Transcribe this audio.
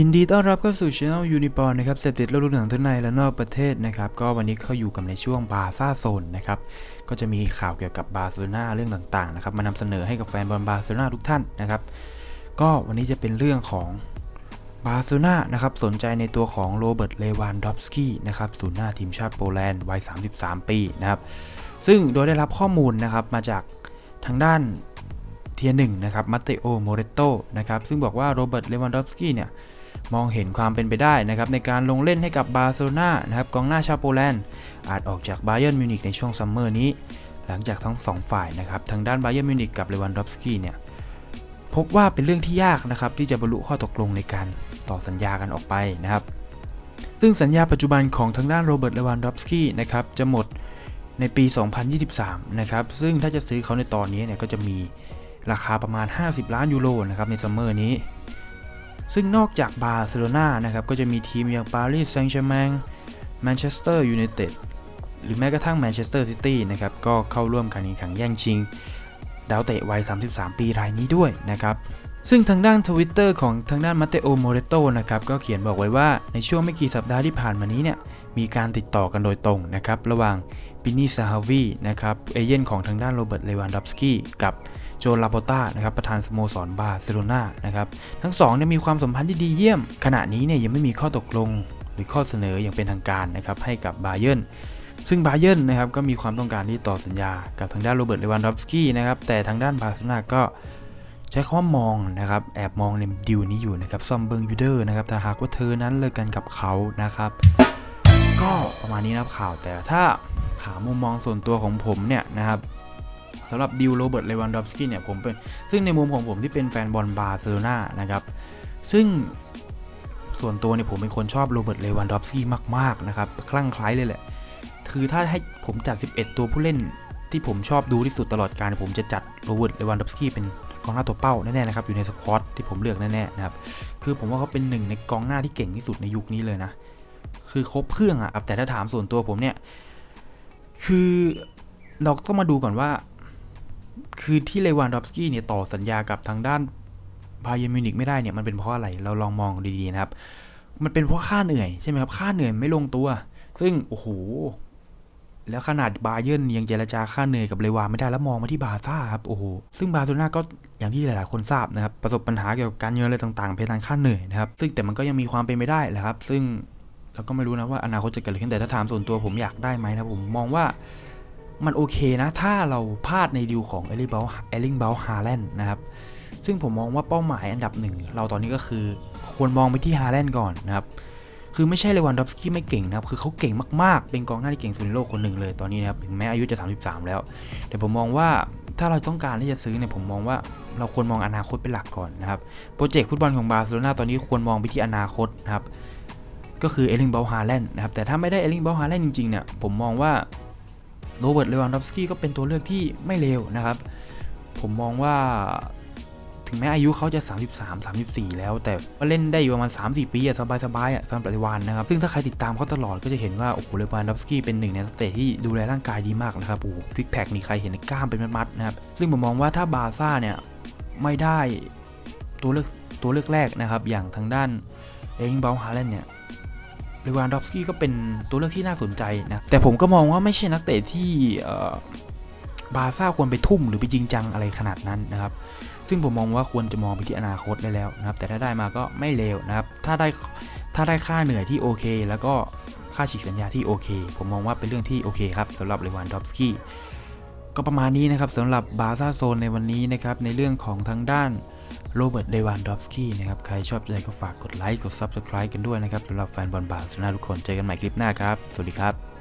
ยินดีต้อนรับเข้าสู่ช anel Unicorn นะครับเสพติดโลกดูหนังทั้งในและนอกประเทศนะครับก็วันนี้เขาอยู่กับในช่วงบาซ่าโซนนะครับก็จะมีข่าวเกี่ยวกับบาร์เซโลนาเรื่องต่างๆนะครับมานำเสนอให้กับแฟนบอลบาร์เซโลนาทุกท่านนะครับก็วันนี้จะเป็นเรื่องของบาร์เซโลนานะครับสนใจในตัวของโรเบิร์ตเลวานดอฟสกี้นะครับศูนย์หน้าทีมชาติโปแลนด์วัย 33 ปีนะครับซึ่งโดยได้รับข้อมูลนะครับมาจากทางด้านเทียหนึ่งนะครับมาเตโอโมเรโตนะครับซึ่งบอกว่าโรเบิร์ตเลวันดอฟสกี้เนี่ย มองเห็นความเป็นไปได้นะครับในการลงเล่นให้กับบาร์เซโลนานะครับกองหน้าชาวโปแลนด์อาจออกจากบาเยิร์นมิวนิกในช่วงซัมเมอร์นี้ หลังจากทั้งสองฝ่ายนะครับทางด้านบาเยิร์นมิวนิกกับเลวันดอฟสกี้เนี่ยพบว่าเป็นเรื่องที่ยากนะครับที่จะบรรลุข้อตกลงในการต่อสัญญากันออกไปนะครับ ซึ่งสัญญาปัจจุบันของทางด้านโรเบิร์ตเลวันดอฟสกี้นะครับจะหมดในปี 2023 นะครับ ซึ่งถ้าจะซื้อเขาในตอนนี้เนี่ยก็จะมีราคาประมาณ 50 ล้านยูโรนะครับในซัมเมอร์นี้ ซึ่งนอกจากบาร์เซโลนานะครับก็จะมีทีมอย่างปารีสแซงต์แชร์แมงแมนเชสเตอร์ยูไนเต็ดหรือแม้กระทั่งแมนเชสเตอร์ซิตี้นะครับก็เข้าร่วมการแข่งขันแย่งชิง ดาวเตะวัย 33 ปีรายนี้ด้วยนะครับซึ่งทางด้านทวิตเตอร์ของทางด้านมาเตโอโมเรโตนะครับก็เขียนบอกไว้ว่าในช่วงไม่กี่สัปดาห์ที่ผ่านมานี้เนี่ยมีการติดต่อกันโดยตรงนะครับระหว่างปินี่ซาฮาวีนะครับเอเย่นของทางด้านโรเบิร์ตเลวันดอฟสกี้กับ โจลาโปต้านะครับประธานสโมสรบาร์เซโลนานะครับทั้งสองเนี่ยมีความสัมพันธ์ที่ดีเยี่ยม ขณะนี้เนี่ยยังไม่มีข้อตกลงหรือข้อเสนออย่างเป็นทางการนะครับให้กับบาเยิร์นซึ่งบาเยิร์นนะครับก็มีความต้องการที่ต่อสัญญากับทางด้านโรเบิร์ตเลวันดอฟสกี้นะครับแต่ทางด้านบาร์เซโลนาก็ใช้คำว่ามองนะครับแอบมองในดิวนี้อยู่นะครับซอมเบิงยูเดอร์นะครับถ้าหากว่าเธอนั้นเลิกกันกับเขานะครับก็ประมาณนี้นะครับข่าวแต่ถ้าถามมุมมองส่วนตัวของผมเนี่ยนะครับ สำหรับดิวโรเบิร์ตเลวันดอฟสกี้เนี่ยผมเป็นซึ่งในมุมของผมที่เป็นแฟนบอลบาร์เซโลนานะครับซึ่งส่วนตัวเนี่ยผมเป็นคนชอบโรเบิร์ตเลวันดอฟสกี้มากๆนะครับคลั่งไคล้เลยแหละ คือถ้าให้ผมจัด 11 ตัวผู้เล่นที่ผมชอบดูที่สุดตลอดการผมจะจัดโรเบิร์ตเลวันดอฟสกี้เป็นกองหน้าตัวเป้าแน่ๆนะครับอยู่ในสควอตที่ผมเลือกแน่ๆนะครับคือผมว่าเขาเป็นหนึ่งในกองหน้าที่เก่งที่สุดในยุคนี้เลยนะคือครบเครื่องอะแต่ถ้าถามส่วนตัวผมเนี่ยคือเราต้องมาดูก่อนว่า คือที่เลวานดอฟสกี้เนี่ยต่อสัญญากับทางด้านบาเยร์มิวนิกไม่ได้เนี่ยมันเป็นเพราะอะไรเราลองมองดีๆนะครับ มันเป็นเพราะค่าเหนื่อยใช่ไหมครับค่าเหนื่อยไม่ลงตัว ซึ่งโอ้โหแล้วขนาดบาเยิร์นยังเจรจาค่าเหนื่อยกับเลวานไม่ได้แล้วมองมาที่บาซ่าครับโอ้โหซึ่งบาซโลนาก็อย่างที่หลายๆคนทราบนะครับประสบปัญหาเกี่ยวกับการเงินอะไรต่างๆเพดานค่าเหนื่อยนะครับซึ่งแต่มันก็ยังมีความเป็นไปได้แหละครับ ซึ่งเราก็ไม่รู้นะว่าอนาคตจะเกิดอะไรขึ้นแต่ถ้าถามส่วนตัวผมอยากได้ไหมนะผมมองว่า มันโอเคนะ ถ้าเราพลาดในดิวของเอลิเบลเอลิงเบลฮาแลนด์นะครับ ซึ่งผมมองว่าเป้าหมายอันดับหนึ่งเราตอนนี้ก็คือควรมองไปที่ฮาแลนด์ก่อนนะครับ คือไม่ใช่เลวันดอฟสกี้ไม่เก่งนะครับ คือเขาเก่งมากๆ เป็นกองหน้าที่เก่งสุดในโลกคนหนึ่งเลยตอนนี้นะครับ ถึงแม้อายุจะ 33 แล้ว แต่ผมมองว่าถ้าเราต้องการที่จะซื้อเนี่ยผมมองว่าเราควรมองอนาคตเป็นหลักก่อนนะครับ โปรเจกต์ฟุตบอลของบาร์เซโลนาตอนนี้ควรมองไปที่อนาคตนะครับ ก็คือเอลิงเบลฮาแลนด์นะครับ แต่ถ้าไม่ได้เอลิงเบลฮาแลนด์จริงๆเนี่ยผมมองว่า โรเบิร์ตเลวันดอฟสกี้ก็เป็นตัวเลือกที่ไม่เลวนะครับ ผมมองว่าถึงแม้อายุเขาจะ 33 34 แล้ว แต่ก็เล่นได้อยู่ประมาณ 3-4 ปีอะสบายๆอะสำหรับปัจจุบันนะครับ ซึ่งถ้าใครติดตามเขาตลอดก็จะเห็นว่า โอ้โหเลวันดอฟสกี้เป็นหนึ่งในนักเตะที่ดูแลร่างกายดีมากนะครับ โอ้ซิกแพคนี่ใครเห็นกล้ามเป็นมัดๆนะครับ ซึ่งผมมองว่าถ้าบาร์ซ่าเนี่ยไม่ได้ตัวเลือกตัวเลือกแรกนะครับ อย่างทางด้านเอลิงเบลฮาร์แลนเนี่ย เลวานดอฟสกี้ก็เป็นตัวเลือกที่น่าสนใจนะ แต่ผมก็มองว่าไม่ใช่นักเตะที่บาซ่าควรไปทุ่มหรือไปจริงจังอะไรขนาดนั้นนะครับ ซึ่งผมมองว่าควรจะมองไปที่อนาคตได้แล้วนะครับ แต่ถ้าได้มาก็ไม่เลวนะครับ ถ้าได้ถ้าได้ค่าเหนื่อยที่โอเค แล้วก็ค่าฉีกสัญญาที่โอเค ผมมองว่าเป็นเรื่องที่โอเคครับสำหรับเลวานดอฟสกี้ก็ประมาณนี้นะครับสำหรับบาซ่าโซนในวันนี้นะครับในเรื่องของทางด้าน โรเบิร์ตเลวานดอฟสกี้นะครับ ใครชอบใจก็ฝากกดไลค์ กด Subscribe กันด้วยนะครับสำหรับแฟนบอลบาสนาทุกคน เจอกันใหม่คลิปหน้าครับ สวัสดีครับ